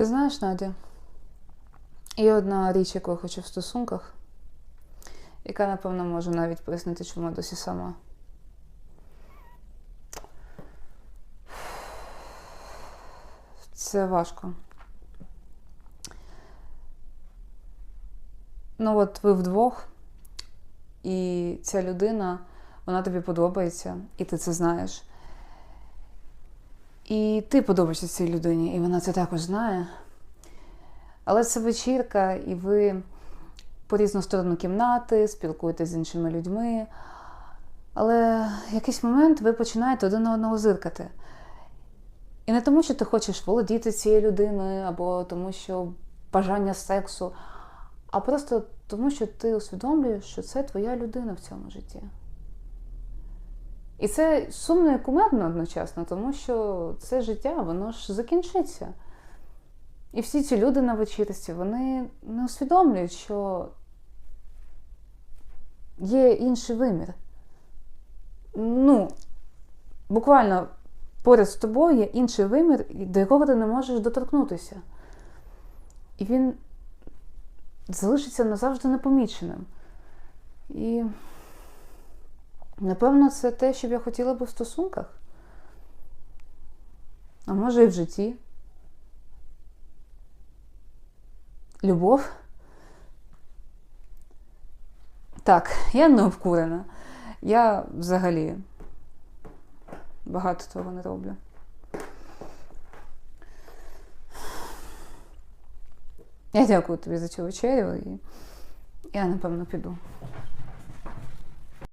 Ти знаєш, Надя, є одна річ, яку я хочу в стосунках, яка, напевно, може навіть пояснити, чому я досі сама. Це важко. Ну, от ви вдвох, і ця людина, вона тобі подобається, і ти це знаєш. І ти подобаєшся цій людині, і вона це також знає. Але це вечірка, і ви по різну сторону кімнати, спілкуєтесь з іншими людьми. Але в якийсь момент ви починаєте один на одного зиркати. І не тому, що ти хочеш володіти цією людиною, або тому, що бажання сексу, а просто тому, що ти усвідомлюєш, що це твоя людина в цьому житті. І це сумно і кумедно одночасно, тому що це життя, воно ж закінчиться. І всі ці люди на вечірці, вони не усвідомлюють, що є інший вимір. Ну, буквально поряд з тобою є інший вимір, до якого ти не можеш доторкнутися. І він залишиться назавжди непоміченим. І, напевно, це те, що я хотіла би в стосунках. А може і в житті. Любов. Так, я не обкурена. Я взагалі багато того не роблю. Я дякую тобі за цю вечерю і я, напевно, піду.